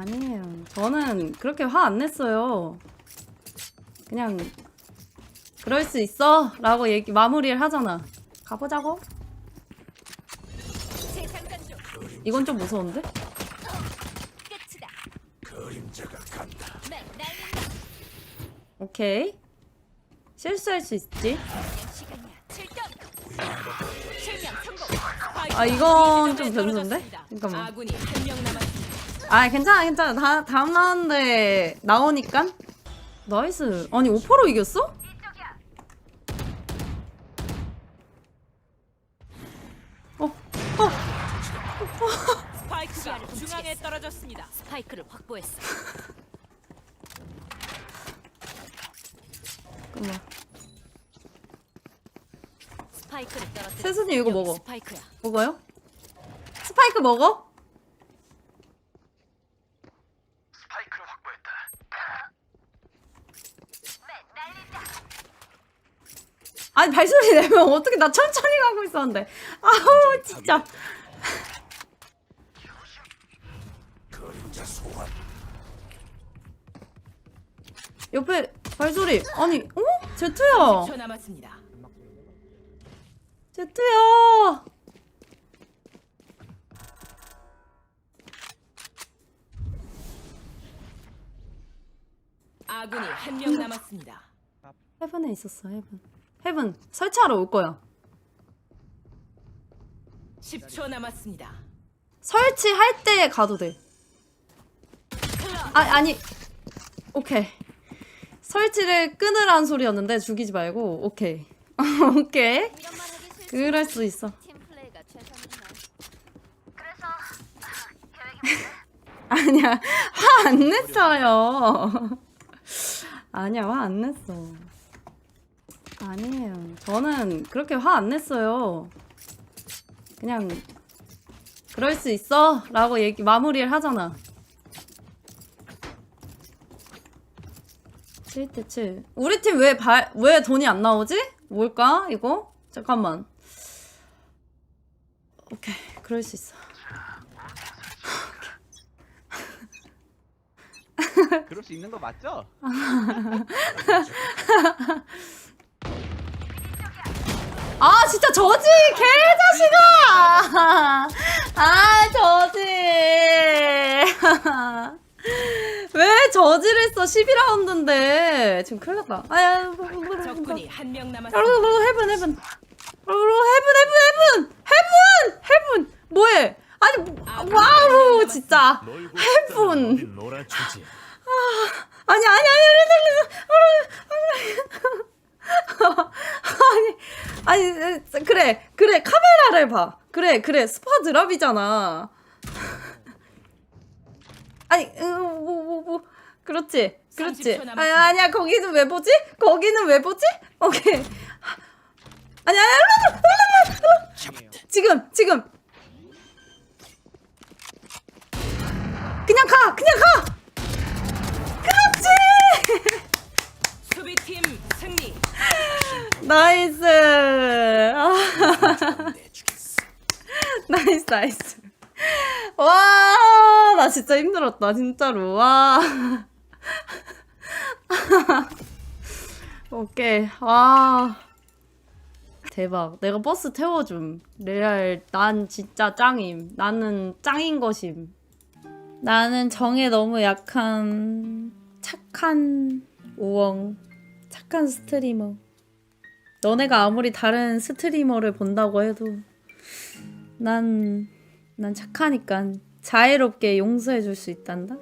아니에요. 저는 그렇게 화 안 냈어요. 그냥 그럴 수 있어 라고 얘기 마무리를 하잖아. 가보자고. 이건 좀 무서운데? 오케이. 실수할 수 있지. 그냥 시간이야. 7점. 실명 성공. 아 이건 좀 변수인데? 잠깐만. 아 괜찮아 괜찮아. 다 다음 라운드에 나오니까. 나이스. 아니 5%로 이겼어? 어, 어, 스파이크가 중앙에 떨어졌습니다. 스파이크를 확보했어. 잠깐만. 스파이크를 떨어뜨려. 세순이 이거 먹어. 스파이크야. 먹어요? 스파이크 먹어? 스파이크를 확보했다. 아니 발소리 내면 어떻게 나 천천히 가고 있었는데. 아우 진짜. 옆에 발소리. 아니 어? 제트야. 10초 남았습니다. 제트야. 아군이 한 명 남았습니다. 헤븐에 있었어 헤븐. 헤븐 설치하러 올 거야. 10초 남았습니다. 설치할 때 가도 돼. 아 아니. 오케이. 설치를 끊으라는 소리였는데 죽이지 말고 오케이. 오케이. 그럴 수 있어. 아니야 화 안 냈어요. 아니야 화 안 냈어. 아니에요. 저는 그렇게 화 안 냈어요. 그냥 그럴 수 있어 라고 얘기 마무리를 하잖아. 7대 7. 우리 팀 왜 발, 왜 돈이 안 나오지? 뭘까, 이거? 잠깐만. 오케이, 그럴 수 있어. 그럴 수 있는 거 맞죠? 아 진짜 저지? 개자식아! 아 저지. 왜 저지를 했어? 12라운드인데. 지금 큰일 났다. 아야 적군이 한 명 남았습니다. 헤븐 헤븐. 헤븐 헤븐 헤븐! 헤븐! 헤븐! 뭐해? 아니 뭐- 와우 진짜. 헤븐. 어디 놀아주지. 아니 아니 아니 아니 아니 아니 그래 그래 카메라를 봐. 그래 그래. 스파 드랍이잖아. 아니 뭐뭐 뭐 뭐. 그렇지 그렇지. 30초 아니 남았습니다. 아니야. 거기는 왜 보지? 거기는 왜 보지? 오케이. 아니 아니 아니. 지금 지금. 그냥 가 그냥 가. 그렇지. 수비팀 승리. 나이스. 아. 나이스, 나이스. 와, 나 진짜 힘들었다, 진짜로. 와. 오케이. 와. 대박. 내가 버스 태워줌. 레알, 난 진짜 짱임. 나는 짱인 것임. 나는 정에 너무 약한 착한 우엉. 착한 스트리머. 너네가 아무리 다른 스트리머를 본다고 해도 난, 난 착하니까 자애롭게 용서해 줄 수 있단다?